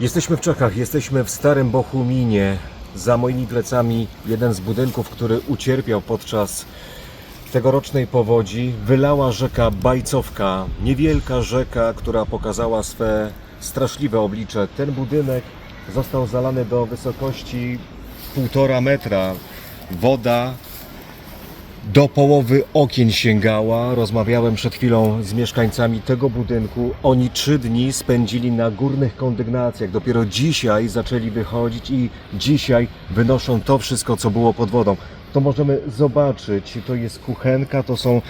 Jesteśmy w Czechach, jesteśmy w Starym Bochuminie. Za moimi plecami jeden z budynków, który ucierpiał podczas tegorocznej powodzi. Wylała rzeka Bajcowka, niewielka rzeka, która pokazała swe straszliwe oblicze. Ten budynek został zalany do wysokości półtora metra. Woda do połowy okien sięgała. Rozmawiałem przed chwilą z mieszkańcami tego budynku. Oni trzy dni spędzili na górnych kondygnacjach. Dopiero dzisiaj zaczęli wychodzić i dzisiaj wynoszą to wszystko, co było pod wodą. To możemy zobaczyć. To jest kuchenka, to są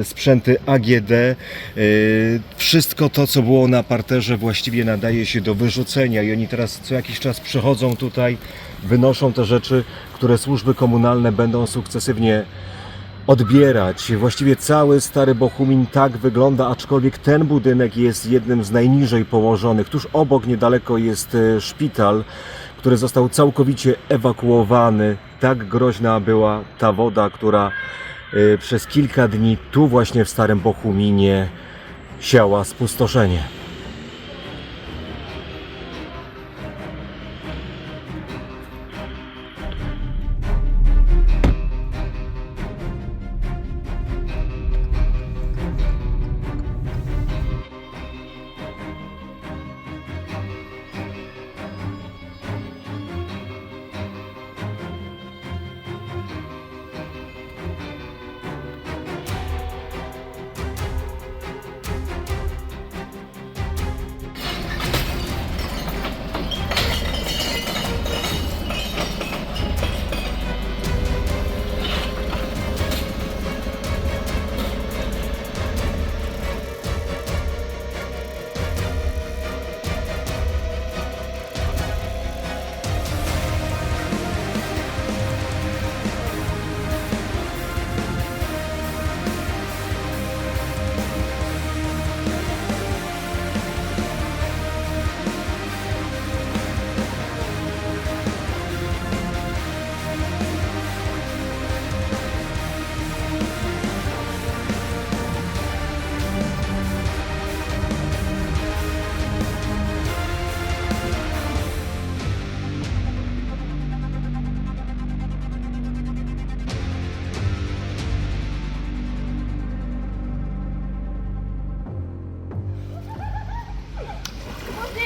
e, sprzęty AGD. E, wszystko to, co było na parterze, właściwie nadaje się do wyrzucenia. I oni teraz co jakiś czas przychodzą tutaj, wynoszą te rzeczy, które służby komunalne będą sukcesywnie odbierać. Właściwie cały Stary Bochumin tak wygląda, aczkolwiek ten budynek jest jednym z najniżej położonych. Tuż obok niedaleko jest e, szpital, który został całkowicie ewakuowany. Tak groźna była ta woda, która e, przez kilka dni tu właśnie w Starym Bochuminie siała spustoszenie.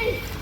Yay!